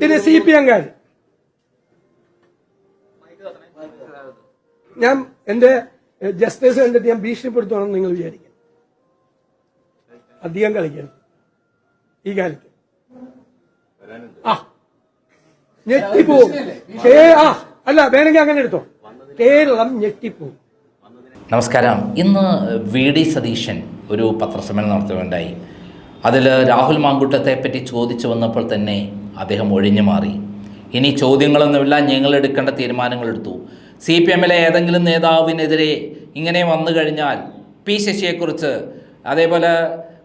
പിന്നെ C P എംകാർ ഞാൻ എന്റെ ജസ്റ്റിസ് കണ്ടിട്ട് ഞാൻ ഭീഷണിപ്പെടുത്തുവാണെന്ന് നിങ്ങൾ വിചാരിക്കും. അധികം കളിക്കണം ഈ കാലത്ത് ആ. ഞെട്ടിപ്പോവും. ആ അല്ല വേണമെങ്കിൽ അങ്ങനെ എടുത്തോ. കേരളം ഞെട്ടിപ്പോവും. നമസ്കാരം. ഇന്ന് വി ഡി സതീശൻ ഒരു പത്രസമ്മേളനം നടത്തുകയുണ്ടായി. അതിൽ രാഹുൽ മാങ്കുട്ടത്തെ പറ്റി ചോദിച്ചു വന്നപ്പോൾ തന്നെ അദ്ദേഹം ഒഴിഞ്ഞു മാറി. ഇനി ചോദ്യങ്ങളൊന്നുമില്ല ഞങ്ങൾ എടുക്കേണ്ട തീരുമാനങ്ങൾ എടുത്തു സി പി എമ്മിലെ ഏതെങ്കിലും നേതാവിനെതിരെ ഇങ്ങനെ വന്നു കഴിഞ്ഞാൽ പി ശശിയെക്കുറിച്ച് അതേപോലെ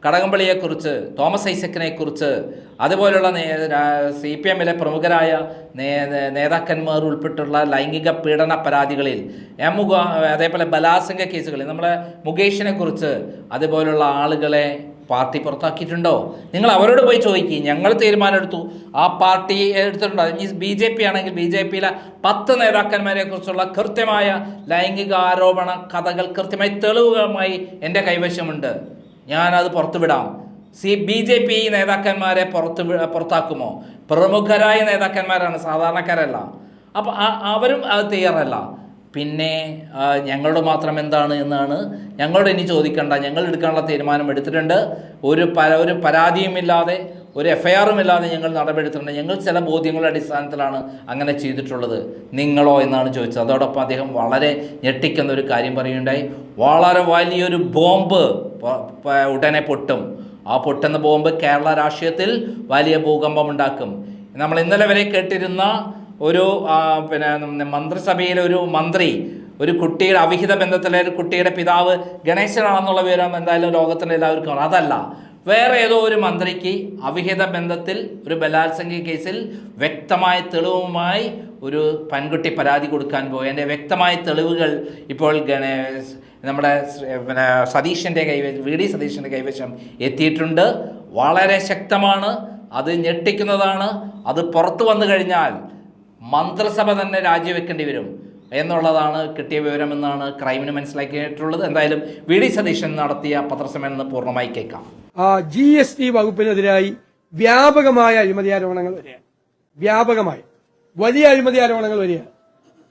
കടകംപള്ളിയെക്കുറിച്ച് തോമസ് ഐസക്കിനെക്കുറിച്ച് അതുപോലുള്ള സി പി എമ്മിലെ പ്രമുഖരായ നേ- നേ- നേതാക്കന്മാർ ഉൾപ്പെട്ടുള്ള ലൈംഗിക പീഡന പരാതികളിൽ എം അതേപോലെ ബലാത്സംഗ കേസുകളിൽ നമ്മളെ മുകേഷിനെക്കുറിച്ച് അതുപോലുള്ള ആളുകളെ പാർട്ടി പുറത്താക്കിയിട്ടുണ്ടോ? നിങ്ങൾ അവരോട് പോയി ചോദിക്കുക ഞങ്ങൾ തീരുമാനമെടുത്തു. ആ പാർട്ടി എടുത്തിട്ടുണ്ടോ. മീൻസ് ബി ജെ പി ആണെങ്കിൽ ബി ജെ പിയിലെ പത്ത് നേതാക്കന്മാരെ കുറിച്ചുള്ള കൃത്യമായ ലൈംഗിക ആരോപണ കഥകൾ കൃത്യമായി തെളിവുകളുമായി എന്റെ കൈവശമുണ്ട്. ഞാനത് പുറത്തുവിടാം. സി ബി ജെ പി നേതാക്കന്മാരെ പുറത്ത് പുറത്താക്കുമോ? പ്രമുഖരായ നേതാക്കന്മാരാണ് സാധാരണക്കാരല്ല. അപ്പോൾ അവരും അത് തയ്യാറല്ല. പിന്നെ ഞങ്ങളുടെ മാത്രം എന്താണ് എന്നാണ് ഞങ്ങളോട് ഇനി ചോദിക്കേണ്ട. ഞങ്ങൾ എടുക്കാനുള്ള തീരുമാനം എടുത്തിട്ടുണ്ട്. ഒരു പര ഒരു പരാതിയുമില്ലാതെ ഒരു എഫ് ഐ ആറും ഇല്ലാതെ ഞങ്ങൾ നടപടിയെടുത്തിട്ടുണ്ട്. ഞങ്ങൾ ചില ബോധ്യങ്ങളുടെ അടിസ്ഥാനത്തിലാണ് അങ്ങനെ ചെയ്തിട്ടുള്ളത്. നിങ്ങളോ എന്നാണ് ചോദിച്ചത്. അതോടൊപ്പം അദ്ദേഹം വളരെ ഞെട്ടിക്കുന്ന ഒരു കാര്യം പറയുകയുണ്ടായി. വളരെ വലിയൊരു ബോംബ് ഉടനെ പൊട്ടും. ആ പൊട്ടുന്ന ബോംബ് കേരള രാഷ്ട്രീയത്തിൽ വലിയ ഭൂകമ്പം ഉണ്ടാക്കും നമ്മൾ ഇന്നലെ വരെ കേട്ടിരുന്ന ഒരു പിന്നെ മന്ത്രിസഭയിലെ ഒരു മന്ത്രി ഒരു കുട്ടിയുടെ അവിഹിത ബന്ധത്തിലെ ഒരു കുട്ടിയുടെ പിതാവ് ഗണേശനാണെന്നുള്ള വിവരം എന്തായാലും ലോകത്തിന്റെ എല്ലാവർക്കും. അതല്ല വേറെ ഏതോ ഒരു മന്ത്രിക്ക് അവിഹിത ബന്ധത്തിൽ ഒരു ബലാത്സംഗ കേസിൽ വ്യക്തമായ തെളിവുമായി ഒരു പെൺകുട്ടി പരാതി കൊടുക്കാൻ പോയി. എന്റെ വ്യക്തമായ തെളിവുകൾ ഇപ്പോൾ ഗണേശ് നമ്മുടെ പിന്നെ സതീഷിന്റെ കൈവശം വി ഡി സതീഷിന്റെ കൈവശം എത്തിയിട്ടുണ്ട്. വളരെ ശക്തമാണ് അത് ഞെട്ടിക്കുന്നതാണ്. അത് പുറത്തു വന്നു കഴിഞ്ഞാൽ മന്ത്രിസഭ തന്നെ രാജിവെക്കേണ്ടി വരും എന്നുള്ളതാണ് കിട്ടിയ വിവരമെന്നാണ് ക്രൈമിന് മനസ്സിലാക്കിയിട്ടുള്ളത്. എന്തായാലും വി ഡി സതീശൻ നടത്തിയ പത്രസമ്മേളനം പൂർണമായി കേൾക്കാം. ജി എസ് ടി വകുപ്പിനെതിരായി വ്യാപകമായ അഴിമതി ആരോപണങ്ങൾ വരികയാണ് വ്യാപകമായി. വലിയ അഴിമതി ആരോപണങ്ങൾ വരികയാണ്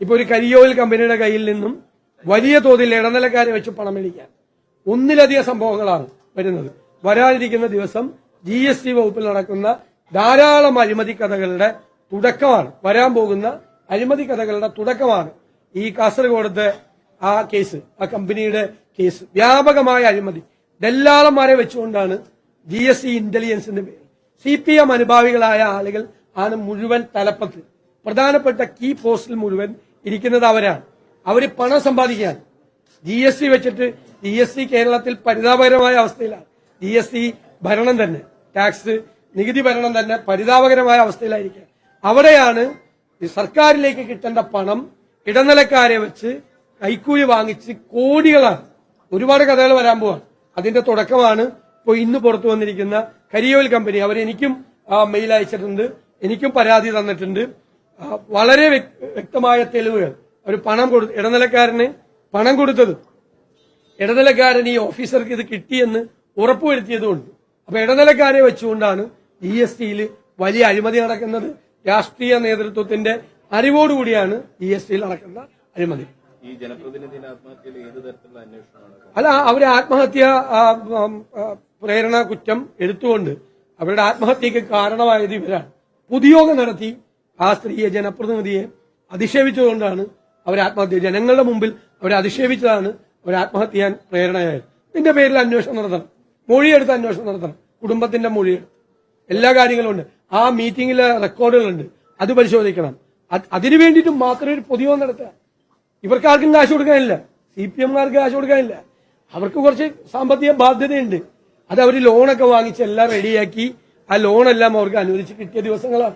ഇപ്പൊ ഒരു കരിയോയിൽ കമ്പനിയുടെ കയ്യിൽ നിന്നും വലിയ തോതിൽ ഇടനിലക്കാരെ വെച്ച് പണം മേടിക്കാൻ ഒന്നിലധികം സംഭവങ്ങളാണ് വരുന്നത്. വരാനിരിക്കുന്ന ദിവസം ജി എസ് ടി വകുപ്പിൽ നടക്കുന്ന ധാരാളം അഴിമതി കഥകളുടെ തുടക്കമാണ്. വരാൻ പോകുന്ന അഴിമതി കഥകളുടെ തുടക്കമാണ് ഈ കാസർഗോഡത്തെ ആ കേസ് ആ കമ്പനിയുടെ കേസ്. വ്യാപകമായ അഴിമതി. ദല്ലാളന്മാരെ വെച്ചുകൊണ്ടാണ് ജി എസ് സി ഇന്റലിജൻസിന്റെ പേര്. സി പി എം അനുഭാവികളായ ആളുകൾ ആണ് മുഴുവൻ തലപ്പത്ത്. പ്രധാനപ്പെട്ട കീ പോസ്റ്റിൽ മുഴുവൻ ഇരിക്കുന്നത് അവരാണ്. അവർ പണം സമ്പാദിക്കാൻ ജി എസ് സി വെച്ചിട്ട് ജി എസ് സി കേരളത്തിൽ പരിതാപകരമായ അവസ്ഥയിലാണ്. ജി എസ് സി ഭരണം തന്നെ. ടാക്സ് നികുതി ഭരണം തന്നെ പരിതാപകരമായ അവസ്ഥയിലായിരിക്കുക അവിടെയാണ് ഈ സർക്കാരിലേക്ക് കിട്ടേണ്ട പണം ഇടനിലക്കാരെ വെച്ച് കൈക്കൂലി വാങ്ങിച്ച് കോടികളാണ്. ഒരുപാട് കഥകൾ വരാൻ പോവാണ്. അതിന്റെ തുടക്കമാണ് ഇപ്പോൾ ഇന്ന് പുറത്തു വന്നിരിക്കുന്ന കരിയോൽ കമ്പനി. അവർ എനിക്കും മെയിൽ അയച്ചിട്ടുണ്ട്. എനിക്കും പരാതി തന്നിട്ടുണ്ട്. വളരെ വ്യക്തമായ തെളിവുകൾ. അവർ പണം കൊടുത്തു ഇടനിലക്കാരന് പണം കൊടുത്തത്. ഇടനിലക്കാരൻ ഈ ഓഫീസർക്ക് ഇത് കിട്ടിയെന്ന് ഉറപ്പുവരുത്തിയതുകൊണ്ട്. അപ്പൊ ഇടനിലക്കാരെ വെച്ചുകൊണ്ടാണ് ജി വലിയ അഴിമതി നടക്കുന്നത്. രാഷ്ട്രീയ നേതൃത്വത്തിന്റെ അറിവോടുകൂടിയാണ് ജി എസ് ടിയിൽ നടക്കുന്ന അഴിമതി. ഈ ജനപ്രതിനിധിയുടെ ആത്മഹത്യയിൽ ഏത് തരത്തിലുള്ള അന്വേഷണമാണ്? അല്ല അവരെ ആത്മഹത്യ പ്രേരണ കുറ്റം എടുത്തുകൊണ്ട് അവരുടെ ആത്മഹത്യക്ക് കാരണമായത് ഇവരാണ്. പൊതുയോഗം നടത്തി ആ സ്ത്രീയെ ജനപ്രതിനിധിയെ അധിക്ഷേപിച്ചതുകൊണ്ടാണ് അവർ ആത്മഹത്യ ജനങ്ങളുടെ മുമ്പിൽ അവരെ അധിക്ഷേപിച്ചതാണ് ഒരു ആത്മഹത്യ ചെയ്യാൻ പ്രേരണയായത്. ഇതിന്റെ പേരിൽ അന്വേഷണം നടത്തണം. മൊഴിയെടുത്ത് അന്വേഷണം നടത്തണം. കുടുംബത്തിന്റെ മൊഴിയെടുത്ത്. എല്ലാ കാര്യങ്ങളും ഉണ്ട്. ആ മീറ്റിംഗിലെ റെക്കോർഡുകളുണ്ട്. അത് പരിശോധിക്കണം. അത് അതിനു വേണ്ടിയിട്ട് മാത്രമേ ഒരു പൊതുയോഗം നടത്തുക. ഇവർക്ക് ആർക്കും കാശ് കൊടുക്കാനില്ല. സി പി എംകാർക്ക് കാശ് കൊടുക്കാനില്ല. അവർക്ക് കുറച്ച് സാമ്പത്തിക ബാധ്യതയുണ്ട്. അത് അവർ ലോണൊക്കെ വാങ്ങിച്ച് എല്ലാം റെഡിയാക്കി ആ ലോണെല്ലാം അവർക്ക് അനുവദിച്ച് കിട്ടിയ ദിവസങ്ങളാണ്.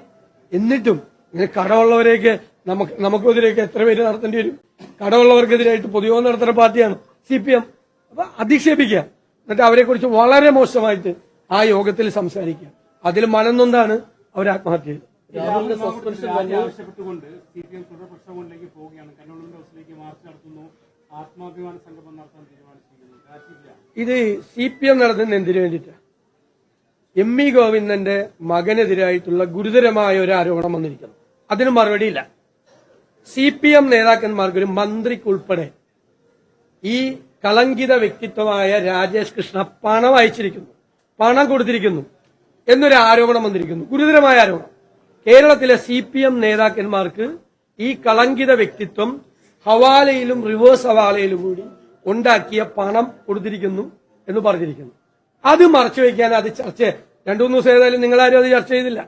എന്നിട്ടും ഇങ്ങനെ കടമുള്ളവരെയൊക്കെ നമുക്ക് നമുക്കെതിരെയൊക്കെ എത്ര പേര് നടത്തേണ്ടി വരും? കടമുള്ളവർക്കെതിരായിട്ട് പൊതുയോഗം നടത്തുന്ന പാർട്ടിയാണ് സി പി എം. അപ്പൊ അധിക്ഷേപിക്കുക. എന്നിട്ട് അവരെക്കുറിച്ച് വളരെ മോശമായിട്ട് ആ യോഗത്തിൽ സംസാരിക്കുക. അതിൽ മനന്നൊന്നാണ് അവർ ആത്മഹത്യ ചെയ്തത്. രാഹുലിന്റെ സസ്പെൻഷൻ വലിയ ആവശ്യപ്പെട്ടുകൊണ്ട് സി പി എം തുടർ പ്രക്ഷോഭങ്ങളിലേക്ക് പോവുകയാണ്. കണ്ണൂരിന്റെ ഹൗസിലേക്ക് മാർച്ച് നടത്തുന്നു. ആത്മാഭിമാന സംഗമം നടത്താൻ തീരുമാനിച്ചിരിക്കുന്നു. ഇത് സി പി എം നടത്തുന്ന എന്തിനു വേണ്ടിയിട്ടാണ് എം ഇ ഗോവിന്ദന്റെ മകനെതിരായിട്ടുള്ള ഗുരുതരമായ ഒരു ആരോപണം വന്നിരിക്കുന്നു. അതിന് മറുപടിയില്ല സി പി എം നേതാക്കന്മാർക്ക് ഒരു മന്ത്രിക്കുൾപ്പെടെ ഈ കളങ്കിത വ്യക്തിത്വമായ രാജേഷ് കൃഷ്ണ പണം അയച്ചിരിക്കുന്നു. പണം കൊടുത്തിരിക്കുന്നു. എന്നൊരു ആരോപണം വന്നിരിക്കുന്നു. ഗുരുതരമായ ആരോപണം. കേരളത്തിലെ സി പി എം നേതാക്കന്മാർക്ക് ഈ കളങ്കിത വ്യക്തിത്വം ഹവാലയിലും റിവേഴ്സ് ഹവാലയിലും കൂടി ഉണ്ടാക്കിയ പണം കൊടുത്തിരിക്കുന്നു എന്ന് പറഞ്ഞിരിക്കുന്നു. അത് മറച്ചു വയ്ക്കാൻ അത് ചർച്ച രണ്ടു മൂന്ന് ദിവസം ഏതായാലും നിങ്ങളാരും അത് ചർച്ച ചെയ്തില്ല.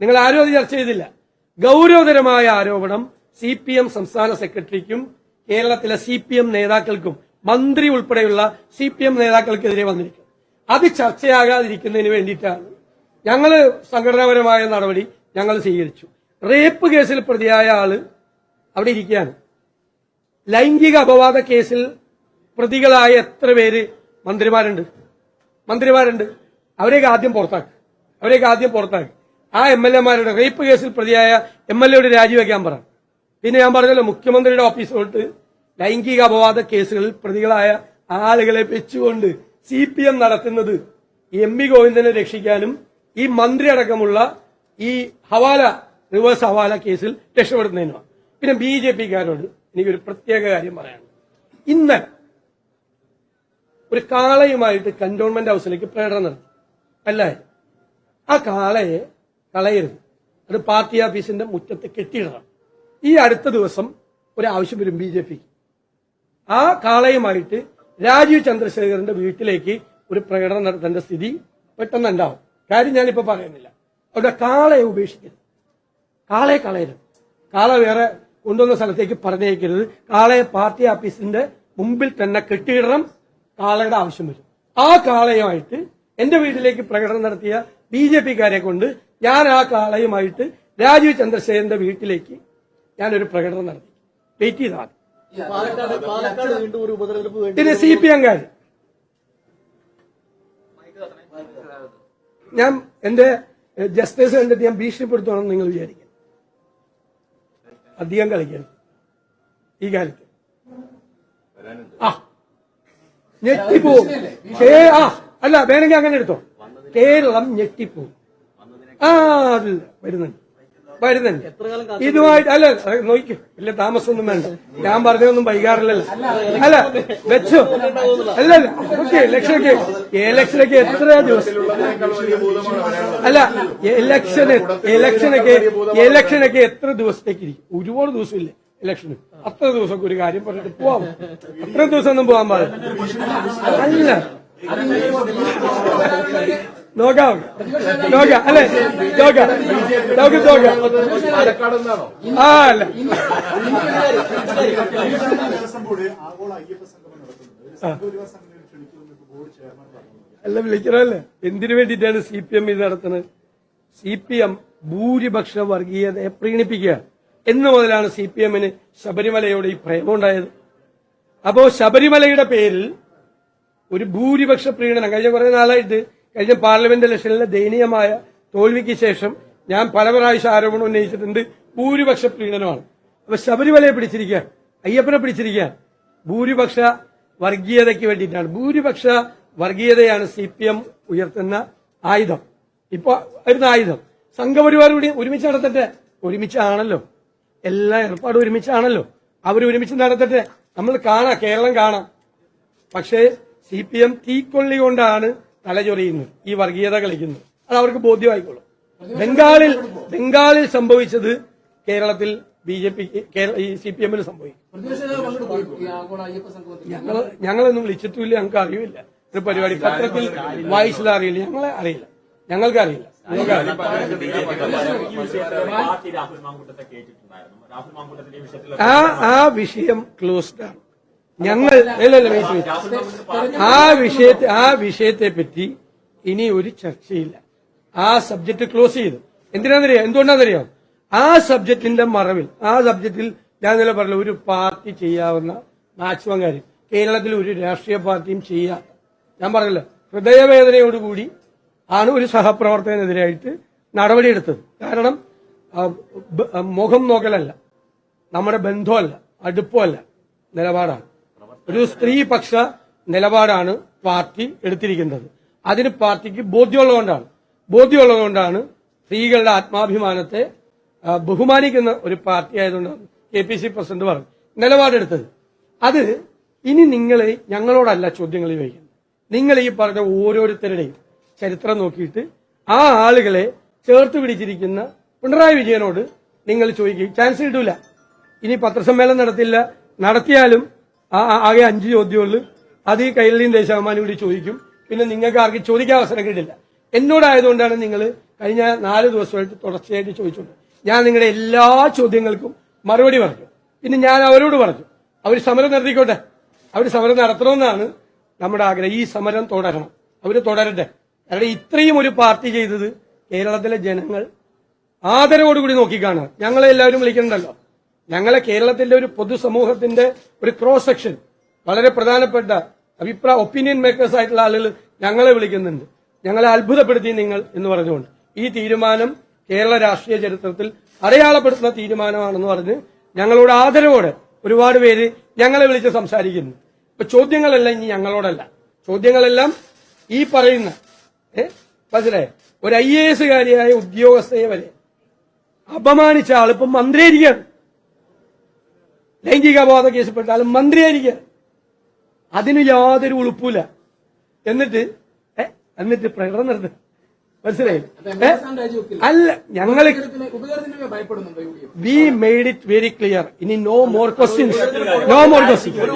നിങ്ങൾ ആരും അത് ചർച്ച ചെയ്തില്ല. ഗൗരവതരമായ ആരോപണം സി പി എം സംസ്ഥാന സെക്രട്ടറിക്കും കേരളത്തിലെ സി പി എം നേതാക്കൾക്കും മന്ത്രി ഉൾപ്പെടെയുള്ള സി പി എം നേതാക്കൾക്കെതിരെ വന്നിരിക്കും അത് ചർച്ചയാകാതിരിക്കുന്നതിന് വേണ്ടിയിട്ടാണ്. ഞങ്ങൾ സംഘടനാപരമായ നടപടി ഞങ്ങൾ സ്വീകരിച്ചു. റേപ്പ് കേസിൽ പ്രതിയായ ആൾ അവിടെ ഇരിക്കുകയാണ്. ലൈംഗിക അപവാദ കേസിൽ പ്രതികളായ എത്ര പേര്? മന്ത്രിമാരുണ്ട്. മന്ത്രിമാരുണ്ട്. അവരെയൊക്കെ ആദ്യം പുറത്താക്കി. അവരെയൊക്കെ ആദ്യം പുറത്താക്കി. ആ എം എൽ എമാരുടെ റേപ്പ് കേസിൽ പ്രതിയായ എം എൽ എയുടെ രാജിവെക്കാൻ പറ. പിന്നെ ഞാൻ പറഞ്ഞല്ലോ മുഖ്യമന്ത്രിയുടെ ഓഫീസിലോട്ട് ലൈംഗിക അപവാദ കേസുകളിൽ പ്രതികളായ ആളുകളെ വെച്ചുകൊണ്ട് സി പി എം നടത്തുന്നത് എം വി ഗോവിന്ദനെ രക്ഷിക്കാനും ഈ മന്ത്രി അടക്കമുള്ള ഈ ഹവാല റിവേഴ്സ് ഹവാല കേസിൽ രക്ഷപ്പെടുത്തുന്നതിനുമാണ് പിന്നെ ബി ജെ പിക്കാരോട് എനിക്കൊരു പ്രത്യേക കാര്യം പറയാനുണ്ട്. ഇന്ന് ഒരു കാളയുമായിട്ട് കന്റോൺമെന്റ് ഹൗസിലേക്ക് പ്രകടനം നടത്തി. അല്ലേ? ആ കാളയെ കളയരുത്. അത് പാർട്ടി ഓഫീസിന്റെ മുറ്റത്ത് കെട്ടിയിടണം. ഈ അടുത്ത ദിവസം ഒരു ആവശ്യം വരും ബി ജെ പിക്ക്. ആ കാളയുമായിട്ട് രാജീവ് ചന്ദ്രശേഖരന്റെ വീട്ടിലേക്ക് ഒരു പ്രകടനം നടത്തേണ്ട സ്ഥിതി പെട്ടെന്ന് ഉണ്ടാവും കാര്യം ഞാനിപ്പോ പറയുന്നില്ല. അവിടെ കാളയെ ഉപേക്ഷിക്കരുത്. കാളയെ കളയരുത്. കാള വേറെ കൊണ്ടുവന്ന സ്ഥലത്തേക്ക് പറഞ്ഞേക്കരുത് കാളയെ പാർട്ടി ഓഫീസിന്റെ മുമ്പിൽ തന്നെ കെട്ടിയിടണം. കാളയുടെ ആവശ്യം വരും. ആ കാളയുമായിട്ട് എന്റെ വീട്ടിലേക്ക് പ്രകടനം നടത്തിയ ബി ജെ പിക്കാരെ കൊണ്ട് ഞാൻ ആ കാളയുമായിട്ട് രാജീവ് ചന്ദ്രശേഖരന്റെ വീട്ടിലേക്ക് ഞാനൊരു പ്രകടനം നടത്തി. വെയിറ്റ് ചെയ്താൽ പിന്നെ സി പി എംകാർ ഞാൻ എന്റെ ജസ്റ്റിസ് കണ്ടിട്ട് ഞാൻ ഭീഷണിപ്പെടുത്തണമെന്ന് നിങ്ങൾ വിചാരിക്കും. അധികം കളിക്കണം ഈ കാലത്ത്. ആ. ഞെട്ടിപ്പോവും. ആ അല്ല വേണമെങ്കിൽ അങ്ങനെ എടുത്തോ. കേരളം ഞെട്ടിപ്പോവും. ആ അതില്ല വരുന്നുണ്ട്. വരുന്നുണ്ട്. ഇതുമായിട്ട് അല്ല നോക്കി ഇല്ല താമസമൊന്നും വേണ്ട. ഞാൻ പറഞ്ഞതൊന്നും വൈകാറില്ലല്ലോ. അല്ല വെച്ചു. അല്ല ഓക്കെ ഇലക്ഷനൊക്കെ ഇലക്ഷനൊക്കെ എത്ര ദിവസം? അല്ല ഇലക്ഷന് ഇലക്ഷനൊക്കെ ഇലക്ഷനൊക്കെ എത്ര ദിവസത്തേക്ക് ഇരിക്കും? ഒരുപാട് ദിവസമില്ലേ ഇലക്ഷന്? അത്ര ദിവസമൊക്കെ ഒരു കാര്യം പറഞ്ഞിട്ട് പോവാം. അത്ര ദിവസം ഒന്നും പോകാൻ പാടില്ല. അല്ല. നോക്കാം നോക്കാം അല്ലെ? നോക്കാം നമുക്ക് നോക്കാം ആ അല്ല. അല്ല വിളിക്കണമല്ലേ? എന്തിനു വേണ്ടിയിട്ടാണ് സി പി എം ഇത് നടത്തുന്നത്? സി പി എം ഭൂരിപക്ഷ വർഗീയതയെ പ്രീണിപ്പിക്കുക. എന്ന് മുതലാണ് സി പി എമ്മിന് ശബരിമലയോട് ഈ പ്രേമുണ്ടായത് അപ്പോ ശബരിമലയുടെ പേരിൽ ഒരു ഭൂരിപക്ഷ പ്രീണനം. കഴിഞ്ഞ കുറെ നാളായിട്ട് കഴിഞ്ഞ പാർലമെന്റ് ഇലക്ഷനിലെ ദയനീയമായ തോൽവിക്ക് ശേഷം ഞാൻ പല പ്രാവശ്യം ആരോപണം ഉന്നയിച്ചിട്ടുണ്ട്. ഭൂരിപക്ഷ പ്രീണനമാണ് അപ്പൊ ശബരിമലയെ പിടിച്ചിരിക്കുക. അയ്യപ്പനെ പിടിച്ചിരിക്കുക. ഭൂരിപക്ഷ വർഗീയതയ്ക്ക് വേണ്ടിയിട്ടാണ്. ഭൂരിപക്ഷ വർഗീയതയാണ് സി പി എം ഉയർത്തുന്ന ആയുധം. ഇപ്പൊ വരുന്ന ആയുധം. സംഘപരിവാർ കൂടി ഒരുമിച്ച് നടത്തട്ടെ? ഒരുമിച്ചാണല്ലോ. എല്ലാ ഏർപ്പാടും ഒരുമിച്ചാണല്ലോ. അവർ ഒരുമിച്ച് നടത്തട്ടെ? നമ്മൾ കാണാം. കേരളം കാണാം. പക്ഷേ സി പി എം തീക്കൊള്ളി കൊണ്ടാണ് തലചൊറിയുന്നത് ഈ വർഗീയത കളിക്കുന്നു. അത് അവർക്ക് ബോധ്യമായിക്കോളും. ബംഗാളിൽ ബംഗാളിൽ സംഭവിച്ചത് കേരളത്തിൽ ബി ജെ പി ഈ സി പി എമ്മിന് സംഭവിക്കും. ഞങ്ങളൊന്നും വിളിച്ചിട്ടില്ല ഞങ്ങൾക്ക് അറിയില്ല. ഒരു പരിപാടി പത്രത്തിൽ വായിച്ചത് അറിയില്ല ഞങ്ങളെ അറിയില്ല. ഞങ്ങൾക്ക് അറിയില്ല. ആ ആ വിഷയം ക്ലോസ്ഡ് ആണ്. ഞങ്ങൾ. ആ വിഷയത്തെ ആ വിഷയത്തെ പറ്റി ഇനി ഒരു ചർച്ചയില്ല. ആ സബ്ജക്ട് ക്ലോസ് ചെയ്തു. എന്തിനാണെന്നറിയാം? എന്തുകൊണ്ടാണെന്നറിയാം? ആ സബ്ജക്റ്റിന്റെ മറവിൽ ആ സബ്ജക്റ്റിൽ ഞാൻ നില പറഞ്ഞു ഒരു പാർട്ടി ചെയ്യാവുന്ന മാക്സിമം കേരളത്തിൽ ഒരു രാഷ്ട്രീയ പാർട്ടിയും ചെയ്യാത്ത ഞാൻ പറഞ്ഞല്ലോ ഹൃദയവേദനയോടുകൂടി ആണ് ഒരു സഹപ്രവർത്തകനെതിരായിട്ട് നടപടിയെടുത്തത്. കാരണം മുഖം നോക്കലല്ല. നമ്മുടെ ബന്ധമല്ല അടുപ്പമല്ല നിലപാടാണ്. ഒരു സ്ത്രീപക്ഷ നിലപാടാണ് പാർട്ടി എടുത്തിരിക്കുന്നത്. അതിന് പാർട്ടിക്ക് ബോധ്യമുള്ളതുകൊണ്ടാണ്. ബോധ്യമുള്ളതുകൊണ്ടാണ് സ്ത്രീകളുടെ ആത്മാഭിമാനത്തെ ബഹുമാനിക്കുന്ന ഒരു പാർട്ടി ആയതുകൊണ്ടാണ് കെ പി സി പ്രസിഡന്റ് പറഞ്ഞു. നിലപാടെടുത്തത്. അത് ഇനി നിങ്ങൾ ഞങ്ങളോടല്ല ചോദ്യങ്ങൾ ചോദിക്കുന്നത്. നിങ്ങൾ ഈ പറഞ്ഞ ഓരോരുത്തരുടെയും ചരിത്രം നോക്കിയിട്ട് ആ ആളുകളെ ചേർത്ത് പിടിച്ചിരിക്കുന്ന പിണറായി വിജയനോട് നിങ്ങൾ ചോദിക്കുക ചാൻസ് കിട്ടൂല. ഇനി പത്രസമ്മേളനം നടത്തില്ല. നടത്തിയാലും ആ ആകെ അഞ്ച് ചോദ്യമുള്ളൂ. അത് ഈ കൈരളിയും ദേശാഭിമാനും കൂടി ചോദിക്കും. പിന്നെ നിങ്ങൾക്ക് ആർക്കും ചോദിക്കാൻ അവസരം കിട്ടില്ല. എന്നോടായതുകൊണ്ടാണ് നിങ്ങൾ കഴിഞ്ഞ നാല് ദിവസമായിട്ട് തുടർച്ചയായിട്ട് ചോദിച്ചുകൊണ്ട് ഞാൻ നിങ്ങളുടെ എല്ലാ ചോദ്യങ്ങൾക്കും മറുപടി പറഞ്ഞു. പിന്നെ ഞാൻ അവരോട് പറഞ്ഞു. അവർ സമരം നടത്തിക്കോട്ടെ. അവർ സമരം നടത്തണമെന്നാണ് നമ്മുടെ ആഗ്രഹം. ഈ സമരം തുടരണം. അവർ തുടരട്ടെ. കാരണം ഇത്രയും ഒരു പാർട്ടി ചെയ്തത് കേരളത്തിലെ ജനങ്ങൾ ആദരവോടുകൂടി നോക്കിക്കാണുക. ഞങ്ങളെ എല്ലാവരും വിളിക്കുന്നുണ്ടല്ലോ ഞങ്ങളെ കേരളത്തിന്റെ ഒരു പൊതുസമൂഹത്തിന്റെ ഒരു ക്രോസ് സെക്ഷൻ വളരെ പ്രധാനപ്പെട്ട അഭിപ്രായ ഒപ്പീനിയൻ മേക്കേഴ്സ് ആയിട്ടുള്ള ആളുകൾ ഞങ്ങളെ വിളിക്കുന്നുണ്ട്. ഞങ്ങളെ അത്ഭുതപ്പെടുത്തി നിങ്ങൾ എന്ന് പറഞ്ഞുകൊണ്ട്. ഈ തീരുമാനം കേരള രാഷ്ട്രീയ ചരിത്രത്തിൽ അടയാളപ്പെടുത്തുന്ന തീരുമാനമാണെന്ന് പറഞ്ഞ് ഞങ്ങളോട് ആദരവോടെ ഒരുപാട് പേര് ഞങ്ങളെ വിളിച്ച് സംസാരിക്കുന്നു. ഇപ്പൊ ചോദ്യങ്ങളെല്ലാം ഇനി ഞങ്ങളോടല്ല. ചോദ്യങ്ങളെല്ലാം ഈ പറയുന്ന മനസ്സിലായ? ഒരു ഐ എ എസുകാരിയായ ഉദ്യോഗസ്ഥയെ വരെ അപമാനിച്ച ആളിപ്പം മന്ത്രിയായിരിക്കുകയാണ്. ലൈംഗിക കേസപ്പെട്ടാലും മന്ത്രിയായിരിക്കുക അതിന് യാതൊരു ഉളുപ്പില്ല എന്നിട്ട് എന്നിട്ട് പ്രകടനം നടത്തി. മനസ്സിലായി? അല്ല ഞങ്ങൾ we made it very clear ഇനി no more questions no more question